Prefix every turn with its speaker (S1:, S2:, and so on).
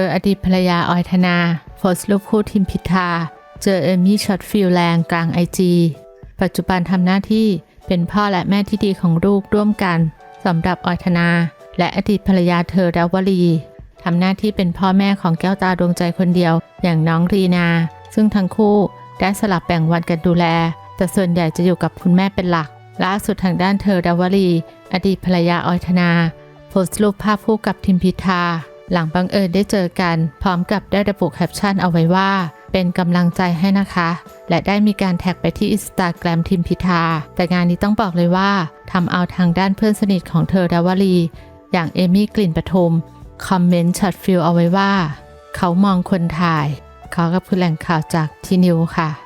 S1: ออดีตภรรยาออยธนาโพสต์รูปคู่ทิมพิธา เจอเอมี่ช็อตฟิลแรงกลางไอจีปัจจุบันทำหน้าที่เป็นพ่อและแม่ที่ดีของลูกร่วมกันสำหรับออยธนา และอดีตภรรยาเธอดาวลีทำหน้าที่เป็นพ่อแม่ของแก้วตาดวงใจคนเดียว อย่างน้องรีนา ซึ่งทั้งคู่ได้สลับแบ่งวันกันดูแล แต่ส่วนใหญ่จะอยู่กับคุณแม่เป็นหลักล่าสุดทางด้านเธอดาวลีอดีตภรรยาออยธนาโพสต์รูปภาพคู่กับทิมพิธา หลังบังเอิญได้เจอกัน พร้อมกับได้ระบุแคปชั่นเอาไว้ว่า เป็นกำลังใจให้นะคะ และได้มีการแท็กไปที่อินสตาแกรมทิมพิธา แต่งานนี้ต้องบอกเลยว่าทำเอาทางด้านเพื่อนสนิทของเธอดาวลี อย่างเอมี่กลิ่นปทุมคอมเมนต์ช็อตฟิลเอาไว้ว่า เขามองคนถ่าย ขอกับคุณแหล่งข่าวจากทีนิวค่ะ